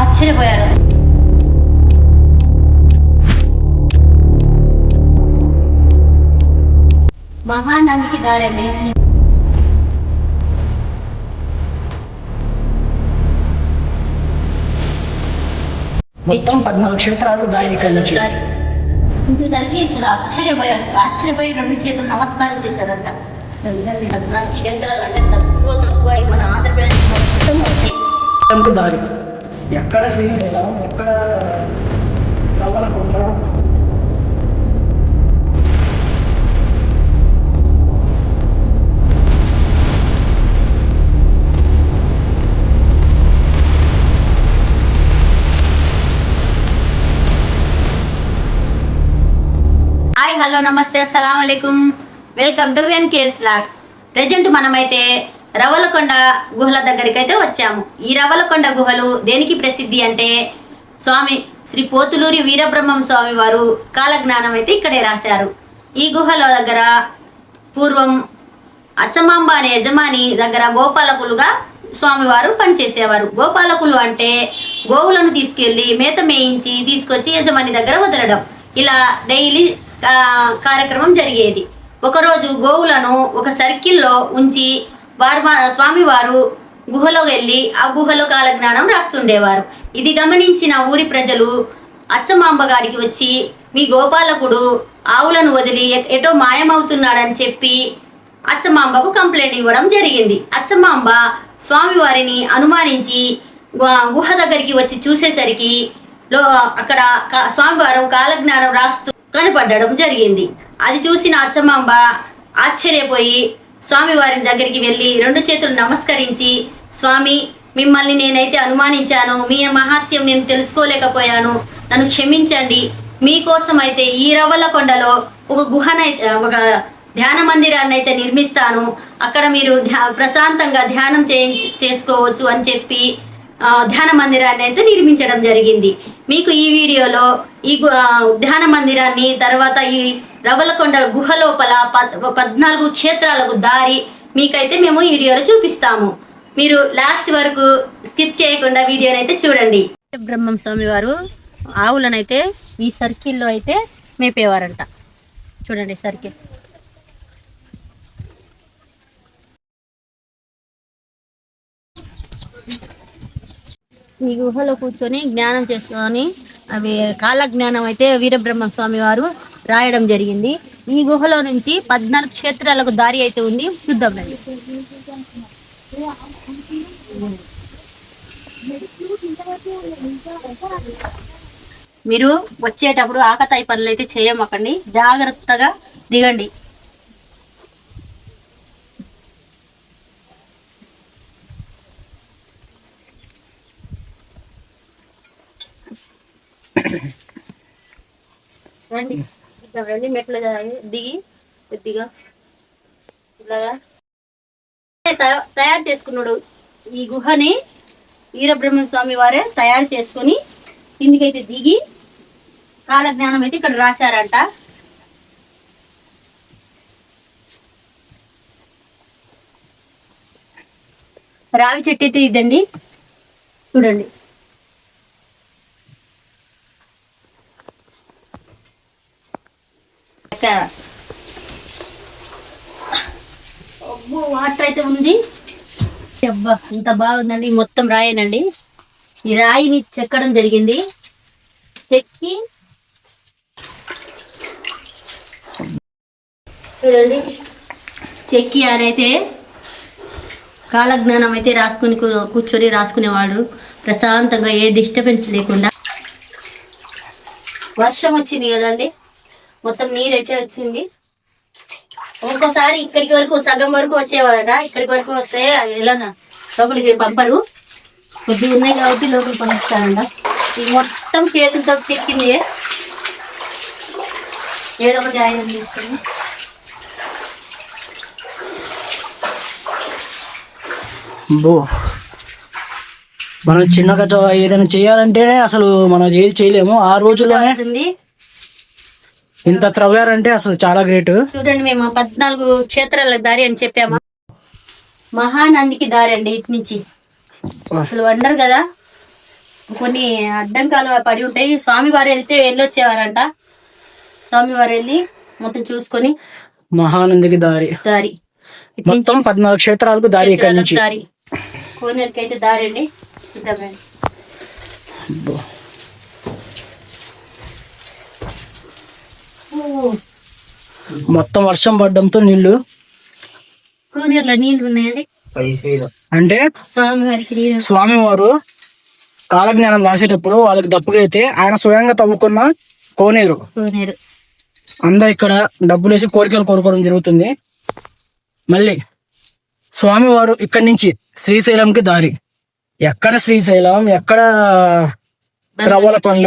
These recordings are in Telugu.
ఆశ్చర్యపోయారు మహానందికి దారండి మొత్తం పద్నాలుగు క్షేత్రాలు దాని ఇక్కడ నుంచి దారి. ఇంటి దానికి ఇప్పుడు ఆశ్చర్యపోయారు ఆశ్చర్యపోయి రెండు చేతులు నమస్కారం చేశారంట. క్షేత్రాలు అంటే తక్కువ తక్కువ మన ఆంధ్రప్రదేశ్ మొత్తం దారి. ఎక్కడ శ్రీశైలం ఎక్కడ రవ్వలకొండ హాయ్ హలో నమస్తే అస్సలం welcome to when cares lakhs present మనమైతే రవలకొండ గుహల దగ్గరికి అయితే వచ్చాము. ఈ రవలకొండ గుహలు దేనికి ప్రసిద్ధి అంటే స్వామి శ్రీ పోతులూరి వీరబ్రహ్మం స్వామి వారు కాలజ్ఞానం అయితే ఇక్కడే రాశారు. ఈ గుహల దగ్గర పూర్వం అచ్చమాంబ అనే యజమాని దగ్గర గోపాలకులుగా స్వామివారు పనిచేసేవారు. గోపాలకులు అంటే గోవులను తీసుకెళ్ళి మేత మేయించి తీసుకొచ్చి యజమాని దగ్గర వదలడం. ఇలా డైలీ కార్యక్రమం జరిగేది. ఒకరోజు గోవులను ఒక సర్కిల్లో ఉంచి వారు మా- స్వామివారు గుహలో వెళ్ళి ఆ గుహలో కాలజ్ఞానం రాస్తుండేవారు. ఇది గమనించిన ఊరి ప్రజలు అచ్చమాంబ గారికి వచ్చి మీ గోపాలకుడు ఆవులను వదిలి ఎటో మాయమవుతున్నాడని చెప్పి అచ్చమాంబకు కంప్లైంట్ ఇవ్వడం జరిగింది. అచ్చమాంబ స్వామివారిని అనుమానించి గుహ దగ్గరికి వచ్చి చూసేసరికి లో అక్కడ కా- స్వామివారు కాలజ్ఞానం రాస్తూ కనపడడం జరిగింది. అది చూసిన అచ్చమాంబ ఆశ్చర్యపోయి స్వామివారి దగ్గరికి వెళ్ళి రెండు చేతులు నమస్కరించి స్వామి మిమ్మల్ని నేనైతే అనుమానించాను. మీ మహాత్యం నేను తెలుసుకోలేకపోయాను. నన్ను క్షమించండి. మీకోసం అయితే ఈ రవ్వల కొండలో ఒక గుహనైతే ఒక ధ్యాన మందిరాన్ని అయితే నిర్మిస్తాను. అక్కడ మీరు ధ్యా ప్రశాంతంగా ధ్యానం చేయించి చేసుకోవచ్చు అని చెప్పి ధ్యాన మందిరాన్ని అయితే నిర్మించడం జరిగింది. మీకు ఈ వీడియోలో ఈ ధ్యాన మందిరాన్ని తర్వాత ఈ రవలకొండ గుహ లోపల పద్ పద్నాలుగు క్షేత్రాలకు దారి మీకైతే మేము ఈ వీడియోలో చూపిస్తాము. మీరు లాస్ట్ వరకు స్కిప్ చేయకుండా వీడియోని అయితే చూడండి. బ్రహ్మం స్వామి వారు ఆవులనైతే ఈ సర్కిల్లో అయితే మేపేవారంట. చూడండి సర్కిల్. ఈ గుహలో కూర్చొని జ్ఞానం చేసుకొని అవి కాల జ్ఞానం అయితే వీరబ్రహ్మ స్వామి వారు రాయడం జరిగింది. ఈ గుహలో నుంచి పద్నాలుగు క్షేత్రాలకు దారి అయితే ఉంది. చూద్దాం రండి. మీరు వచ్చేటప్పుడు ఆకతాయి పనులు అయితే చేయమకండి. జాగ్రత్తగా దిగండి. రండి. ఇట్లా రండి మెట్లు దిగి కొద్దిగా ఇలాగా తయ- తయారు చేసుకున్నాడు ఈ గుహని వీరబ్రహ్మ స్వామి వారే తయారు చేసుకొని కిందికైతే దిగి కాలజ్ఞానం అయితే ఇక్కడ రాశారంట. రావి చెట్టు అయితే ఇదండి. చూడండి. ఇంకా అబ్బో వాటర్ అయితే ఉంది. అబ్బా ఇంత బాగుందండి. మొత్తం రాయేనండి. ఈ రాయిని చెక్కడం జరిగింది. చెక్కి. చూడండి. చెక్కి ఆరైతే కాలజ్ఞానం అయితే రాసుకుని కూర్చొని రాసుకునేవాడు. ప్రశాంతంగా ఏ డిస్టర్బెన్స్ లేకుండా. వర్షం వచ్చింది కదండి. మొత్తం నీరైతే వచ్చింది. ఒక్కోసారి ఇక్కడికి వరకు సగం వరకు వచ్చేవారట. ఇక్కడికి వరకు వస్తే ఎలా లోపలికి పంపరు. కొద్దిగా ఉన్నాయి కాబట్టి లోపలికి పంపిస్తారంట. ఇది మొత్తం చేతులతో తిక్కింది. ఏదో ఒకటి ఆయుధం తీసుకుని. బో. మనం చిన్నగా ఏదైనా చేయాలంటేనే అసలు మనం ఏది చేయలేము. ఆ రోజుల్లోనే ఇంత త్రవ్వారంటే అసలు చాలా గ్రేట్. చూడండి మేము పద్నాలుగు క్షేత్రాల దారి అని చెప్పామా? మహానందికి దారి అండి ఇటు నుంచి. అసలు వండరు కదా. కొన్ని అడ్డంకాలు పడి ఉంటాయి. స్వామివారు వెళ్తే వెళ్ళొచ్చేవారంట. స్వామివారు వెళ్ళి మొత్తం చూసుకొని మహానందికి దారి. దారి. మొత్తం పద్నాలుగు క్షేత్రాలకు దారి ఇక్కడ నుంచి. దారి. కోనేరుకి అయితే దారి అండి. చూద్దామండి మొత్తం వర్షం పడడంతో నీళ్ళు కోనేరులో నీళ్ళు ఉన్నాయండి. అంటే స్వామివారు కాలజ్ఞానం రాసేటప్పుడు వాళ్ళకి దప్పుకైతే ఆయన స్వయంగా తవ్వుకున్న కోనేరు. కోనేరు. అందరు ఇక్కడ డబ్బులు వేసి కోరికలు కోరుకోవడం జరుగుతుంది. మళ్ళీ స్వామివారు ఇక్కడి నుంచి శ్రీశైలంకి దారి. ఎక్కడ శ్రీశైలం? ఎక్కడ రవ్వలకొండ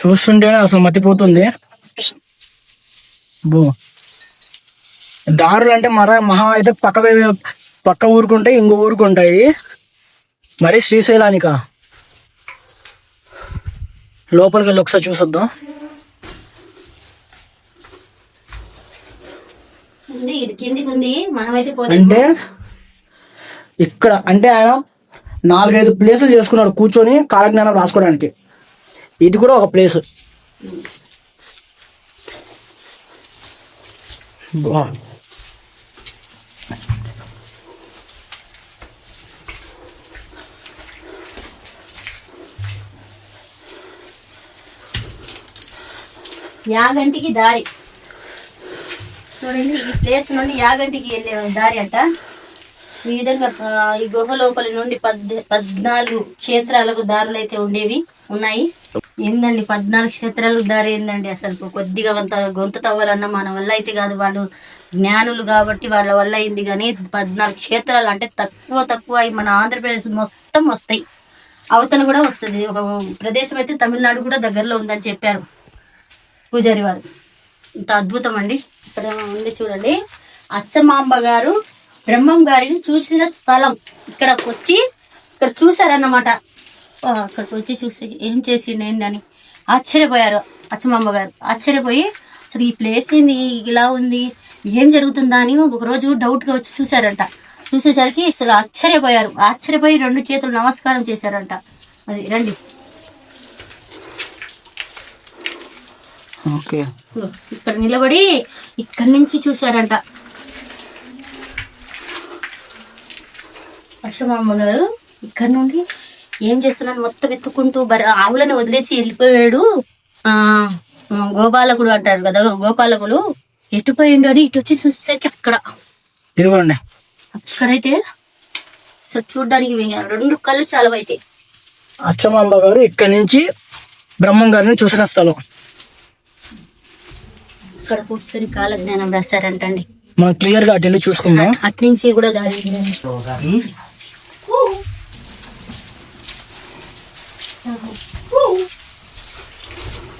చూస్తుంటేనే అసలు మతిపోతుంది. బో. దారులు అంటే మర మహా అయితే పక్క పక్క ఊరుకుంటాయి ఇంకో ఊరుకుంటాయి. మరి శ్రీశైలానిక. లోపలికి వెళ్ళి ఒకసారి చూసొద్దాం. అంటే ఇక్కడ అంటే ఆయన నాలుగైదు ప్లేసులు చేసుకున్నాడు కూర్చొని కాలజ్ఞానం రాసుకోవడానికి. ఇది కూడా ఒక ప్లేస్. యాగంటికి దారి. చూడండి ఈ ప్లేస్ నుండి యాగంటికి వెళ్ళే దారి అంట. ఈ విధంగా ఈ గుహ లోపలి నుండి పద్ పద్నాలుగు క్షేత్రాలకు దారులు అయితే ఉండేవి ఉన్నాయి. ఏందండి పద్నాలుగు క్షేత్రాలు దారి ఏందండి అసలు? కొద్దిగా కొంత గొంతు తవ్వాలన్నా మన వల్ల అయితే కాదు. వాళ్ళు జ్ఞానులు కాబట్టి వాళ్ళ వల్ల అయింది కానీ పద్నాలుగు క్షేత్రాలు అంటే తక్కువ తక్కువ అయి మన ఆంధ్రప్రదేశ్ మొత్తం వస్తాయి. అవతల కూడా వస్తుంది. ఒక ప్రదేశం అయితే తమిళనాడు కూడా దగ్గరలో ఉందని చెప్పారు పూజారి వారు. ఇంత అద్భుతం అండి. ఇక్కడ ఉంది చూడండి. అచ్చమాంబ గారు బ్రహ్మం గారిని చూసిన స్థలం. ఇక్కడకు వచ్చి ఇక్కడ చూశారన్నమాట. అక్కడికి వచ్చి చూసి ఏం చేసిండు ఏందని ఆశ్చర్యపోయారు. అచ్చమాంబ గారు ఆశ్చర్యపోయి అసలు ఈ ప్లేస్ ఏంది? ఇలా ఉంది. ఏం జరుగుతుందా అని ఒకరోజు డౌట్గా వచ్చి చూశారంట. చూసేసరికి అసలు ఆశ్చర్యపోయారు. ఆశ్చర్యపోయి రెండు చేతులు నమస్కారం చేశారంట. అది రండి. ఓకే. ఇక్కడ నిలబడి ఇక్కడి నుంచి చూశారంట. అశ్వమామ గారు ఇక్కడ నుండి ఏం చేస్తున్నాడు మొత్తం ఎత్తుకుంటూ బర ఆవులను వదిలేసి వెళ్ళిపోయాడు. ఆ గోపాలకుడు అంటారు కదా గోపాలకులు. ఎటుపోయిండు అని ఇటు వచ్చి చూసేసరికి అక్కడ. ఇదిగోండి అక్కడైతే చూడ్డానికి రెండు కళ్ళు చాలవైతే అచ్చమాంబ గారు ఇక్కడి నుంచి బ్రహ్మం గారిని చూసిన స్థలం. ఇక్కడ కూర్చొని కాలజ్ఞానం రాశారంటండి. మనం క్లియర్గా అటు చూసుకుందాం. అట్నుంచి కూడా దారి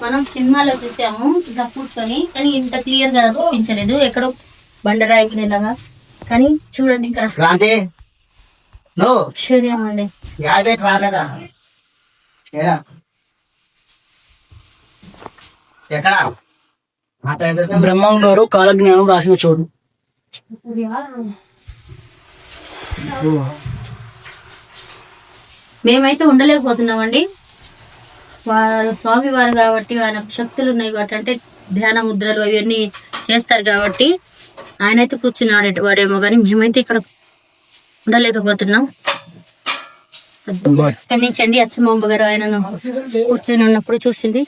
మనం సినిమాలో చూసాము ఇలా కూర్చొని కానీ ఇంత క్లియర్గా చూపించలేదు ఎక్కడో బండరాయి మీదలాగా కానీ చూడండి ఇక్కడ అండి. యాదే రాలేదా? ఏడా? ఎక్కడ? మాట ఎదురుగా బ్రహ్మం గారు కాలజ్ఞానం రాసిన చోటు. మేమైతే ఉండలేకపోతున్నామండి. వారు స్వామివారు కాబట్టి ఆయన శక్తులు ఉన్నాయి కాబట్టి అంటే ధ్యాన ముద్రలు అవన్నీ చేస్తారు కాబట్టి ఆయన అయితే కూర్చున్నాడు వాడేమో కానీ మేమైతే ఇక్కడ ఉండలేకపోతున్నాం బాయ్. ఇక్కడి నుంచి అండి అచ్చమ్మ గారు ఆయనను కూర్చొని ఉన్నప్పుడు చూసింది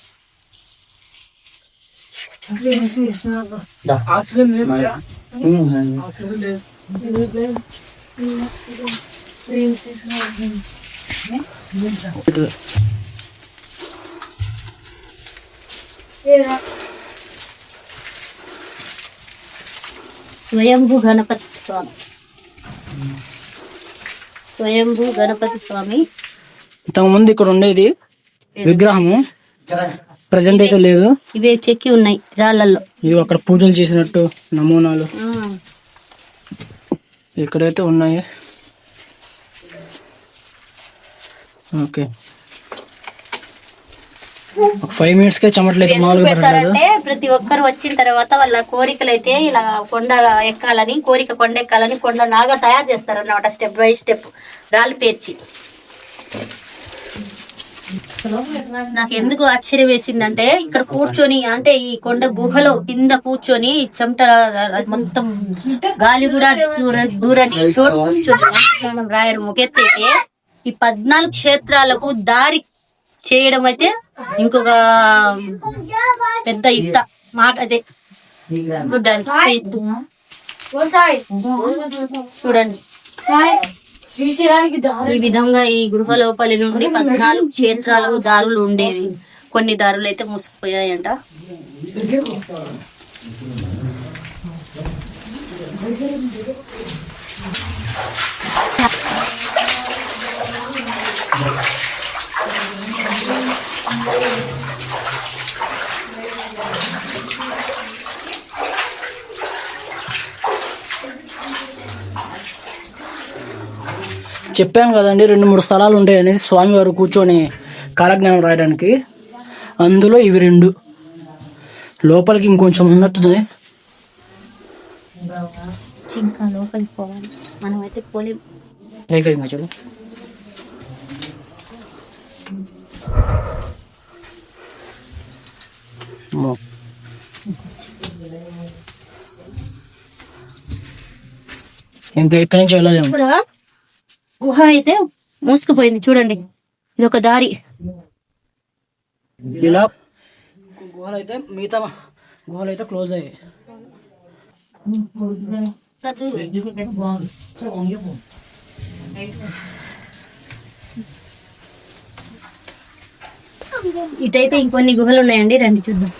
దా. స్వయంభూ గణపతి స్వామి స్వయంభూ గణపతి స్వామి ఇంతకుముందు ఇక్కడ ఉండేది విగ్రహము. ప్రజెంట్ అయితే లేదు. ఇవే చెక్కి ఉన్నాయి రాళ్ళల్లో. ఇవి అక్కడ పూజలు చేసినట్టు నమూనాలు. ఇక్కడైతే ఉన్నాయి. ఓకే. ఒక ఫైవ్ మినిట్స్ కే చెమటలేదు మామూలుగా పెడతారంటే ప్రతి ఒక్కరు వచ్చిన తర్వాత వాళ్ళ కోరికలు అయితే ఇలా కొండ ఎక్కాలని కోరిక కొండ ఎక్కాలని కొండ నాగా తయారు చేస్తారు అన్నమాట స్టెప్ బై స్టెప్. రాళ్ళు పేర్చి. నాకు ఎందుకు ఆశ్చర్యం వేసిందంటే ఇక్కడ కూర్చొని అంటే ఈ కొండ గుహలో కింద కూర్చొని చెమట మొత్తం గాలి కూడా దూర దూరని చోటు కూర్చొని రాయడం ఒక ఈ పద్నాలుగు క్షేత్రాలకు దారి చేయడం అయితే ఇంకొక పెద్ద ఇత్త మాట అదే. చూడండి. ఈ విధంగా ఈ గృహ లోపలి నుండి పద్నాలుగు క్షేత్రాలకు దారులు ఉండేవి. కొన్ని దారులు అయితే మూసుకుపోయాయంట. చెప్పాను కదండి రెండు మూడు స్థలాలు ఉంటాయి అనేది స్వామి వారు కూర్చొని కాలజ్ఞానం రాయడానికి. అందులో ఇవి రెండు. లోపలికి ఇంకొంచెం ఉన్నట్టుంది ఇంకా లోపలికి పోవాలి. మనం అయితే పోలేం. ఇంకా ఇక్కడి నుంచి వెళ్ళలేము? ఇక్కడ గుహ అయితే మూసుకుపోయింది చూడండి. ఇది ఒక దారి. ఇలా గుహలు అయితే మిగతా గుహలు అయితే క్లోజ్ అయ్యాయి. ఇటైతే ఇంకొన్ని గుహలు ఉన్నాయండి రండి చూద్దాం.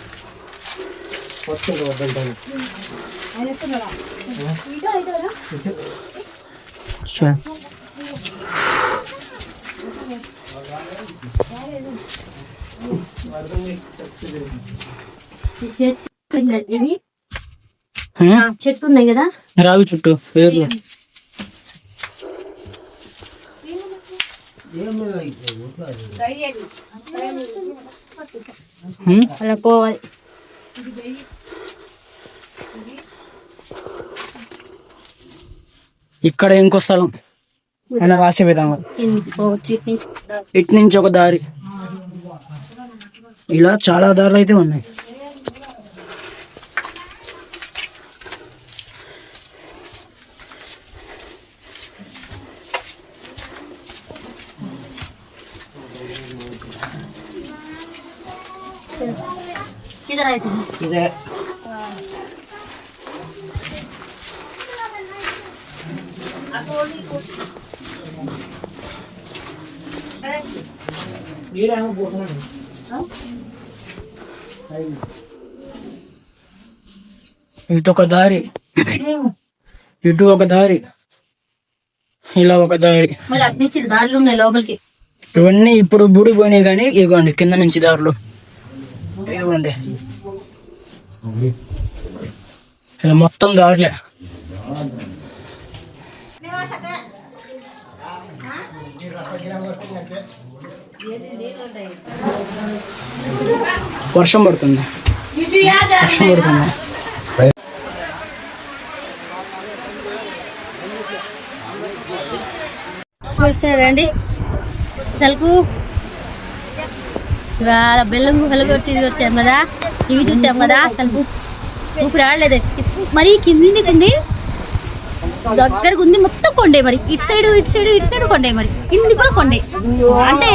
చెట్టు ఉన్నాయి కదా? రావి చుట్టూ వేర్లు? అలా పోవాలి ఇక్కడ ఇంకో స్థలం. ఆయన రాసే విధంగా. ఇటు నుంచి ఒక దారి. ఇలా చాలా దారులు అయితే ఉన్నాయి. ఇటు ఒక దారి. ఇటు ఒక దారి. ఇలా ఒక దారి. దారులు ఉన్నాయి లోపలికి. ఇవన్నీ ఇప్పుడు బూడిపోయినాయి కానీ ఇవ్వండి కింద నుంచి దారులు. ఇవ్వండి ఇలా మొత్తం దారులే. వర్షం పడుతుంది. వర్షం పడుతుంది. చూసారండి సెలకు ఇవాళ బెల్లం గుహలు కొట్టి వచ్చాం కదా? ఇవి చూసాం కదా అసలు ఊపిరి ఆడలేదు. మరి కిందికి ఉంది. దగ్గరకు ఉంది. మొత్తం కొండే మరి. ఇటు సైడ్ ఇటు సైడ్ ఇటు సైడ్ కొండే మరి. కింది కూడా కొండే. అంటే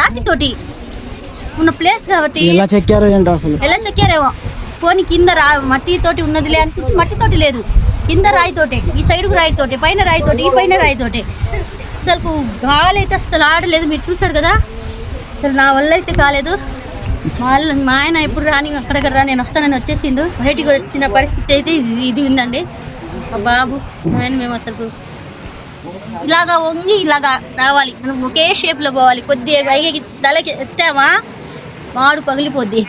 రాతి తోటి ఉన్న ప్లేస్ కాబట్టి ఎలా చెక్కారో అసలు? ఎలా చెక్కారేమో. పోనీ కింద రా మట్టి తోటి ఉన్నదిలే అనుకుంటే మట్టి తోటి లేదు. కింద రాయి తోటే ఈ సైడ్కు రాయి తోటే పైన రాయి తోటి ఈ పైన రాయి తోటే అసలు గాలి అయితే అస్సలు ఆడలేదు. మీరు చూసారు కదా? అసలు నా వల్ల అయితే కాలేదు. వాళ్ళు మా ఆయన ఎప్పుడు రాని అక్కడక్కడ రా నేను వస్తానని వచ్చేసిండు. బయటికి వచ్చిన పరిస్థితి అయితే ఇది ఇది ఉందండి. మా బాబు ఆయన మేము అసలు ఇలాగా వంగి ఇలాగా రావాలి. మనం ఒకే షేప్లో పోవాలి. కొద్దిగా పైకి తలకి ఎత్తామా? మాడు పగిలిపోద్ది.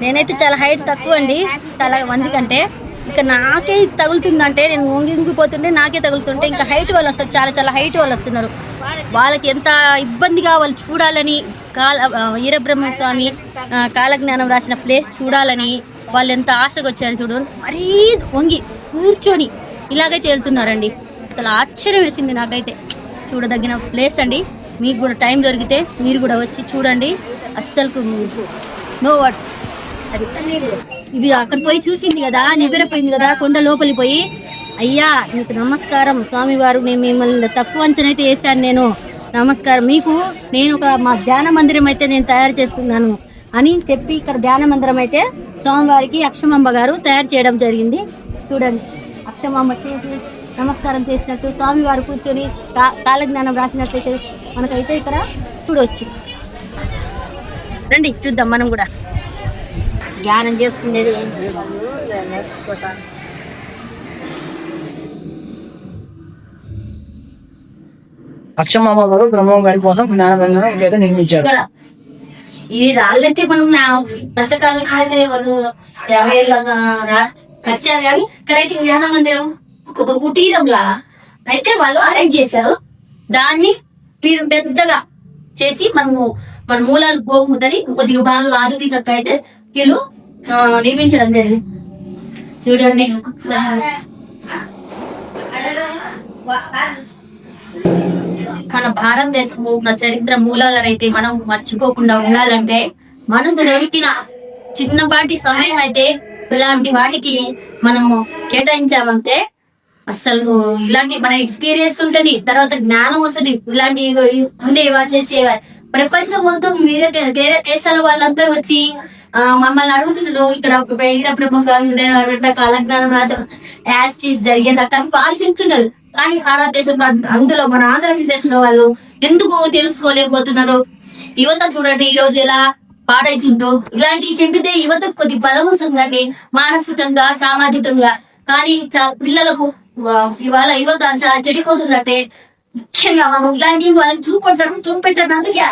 నేనైతే చాలా హైట్ తక్కువ అండి చాలా మంది కంటే. ఇక నాకే తగులుతుందంటే నేను వంగిపోతుంటే నాకే తగులుతుంటే ఇంకా హైట్ వాళ్ళు వస్తారు చాలా చాలా హైట్ వాళ్ళు వస్తున్నారు. వాళ్ళకి ఎంత ఇబ్బందిగా వాళ్ళు చూడాలని కాల వీరబ్రహ్మ స్వామి కాలజ్ఞానం రాసిన ప్లేస్ చూడాలని వాళ్ళు ఎంత ఆశగా వచ్చారు చూడు. మరీ వంగి కూర్చొని ఇలాగైతే వెళ్తున్నారండి. అసలు ఆశ్చర్యం వేసింది నాకైతే. చూడదగిన ప్లేస్ అండి. మీకు కూడా టైం దొరికితే మీరు కూడా వచ్చి చూడండి. అస్సలు నో వర్డ్స్. అది ఇది అక్కడ పోయి చూసింది కదా నివ్వెరపోయింది కదా కొండ లోపలి పోయి. అయ్యా మీకు నమస్కారం స్వామివారు నేను మిమ్మల్ని తక్కువ అంచనైతే వేసాను వేశాను నేను. నమస్కారం. మీకు నేను ఒక మా ధ్యాన మందిరం అయితే నేను తయారు చేస్తున్నాను అని చెప్పి ఇక్కడ ధ్యాన మందిరం అయితే స్వామివారికి అక్షమాంబ గారు తయారు చేయడం జరిగింది. చూడండి. అక్షమాంబ చేసి నమస్కారం చేసినట్టు స్వామివారు కూర్చొని కా- కాలజ్ఞానం రాసినట్లయితే మనకైతే ఇక్కడ చూడవచ్చు రండి చూద్దాం మనం కూడా. ధ్యానం చేసుకునేది అక్షమామ గారు బ్రహ్మం గారి కోసం జ్ఞానబంధనం ఇదైతే నిర్మించారు. ఈ రాళ్ళైతే మనం బ్రతకాలం అయితే వాళ్ళు యాభై ఖర్చారు కానీ ఇక్కడైతే జ్ఞాన మందిరం ఒక కుటీరంలా అయితే వాళ్ళు అరేంజ్ చేశారు. దాన్ని మీరు పెద్దగా చేసి మనము మన మూలాలు పోగుదని కొద్దిగా బాగా ఆధునికంగా అయితే వీళ్ళు నిర్మించడం జరిగింది. చూడండి మన భారతదేశం మన చరిత్ర మూలాలనైతే మనం మర్చిపోకుండా ఉండాలంటే మనకు దొరికిన చిన్నపాటి సమయం అయితే ఇలాంటి వాటికి మనము కేటాయించామంటే అసలు ఇలాంటి మన ఎక్స్పీరియన్స్ ఉంటుంది తర్వాత జ్ఞానం వస్తుంది ఇలాంటి ఉండేవా చేసేవా. ప్రపంచం మొత్తం వేరే వేరే దేశాల వాళ్ళందరూ వచ్చి మమ్మల్ని అడుగుతున్నాడు ఇక్కడ వీరబ్రహ్మ గారు ఉండే కాలజ్ఞానం రాశారు జరిగేటట్టు అని వాళ్ళు చెప్తున్నారు. కానీ భారతదేశం అందులో మన ఆంధ్రప్రదేశ్లో వాళ్ళు ఎందుకు తెలుసుకోలేకపోతున్నారు? యువత చూడండి ఈ రోజు ఎలా పాడైతుందో. ఇలాంటివి చెప్పితే యువతకు కొద్ది బలం వస్తుందండి మానసికంగా సామాజికంగా. కానీ పిల్లలకు ఇవాళ యువత చాలా చెడిపోతుందంటే ముఖ్యంగా మనం ఇలాంటివి వాళ్ళని చూపెట్టడం చూపెట్టడం అందుకే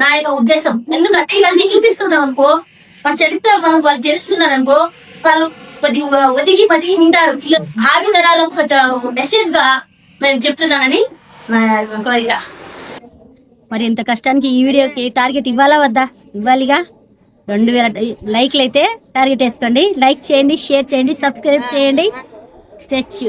నా యొక్క ఉద్దేశం. ఎందుకంటే ఇలాంటివి చూపిస్తున్నాం అనుకో మన చరిత్ర మనం వాళ్ళు తెలుసుకున్నారు అనుకో వాళ్ళు కొద్దిగా ఒదిగి మదిగి ఉంటారు. భావి తరాలకు కొంచెం మెసేజ్గా నేను చెప్తున్నానని కోరిక మరి ఇంత కష్టానికి ఈ వీడియోకి టార్గెట్ ఇవ్వాలా వద్దా? ఇవ్వాలిగా? రెండు వేల లైక్లు అయితే టార్గెట్ వేసుకోండి. లైక్ చేయండి షేర్ చేయండి సబ్స్క్రైబ్ చేయండి. స్టాచ్యూ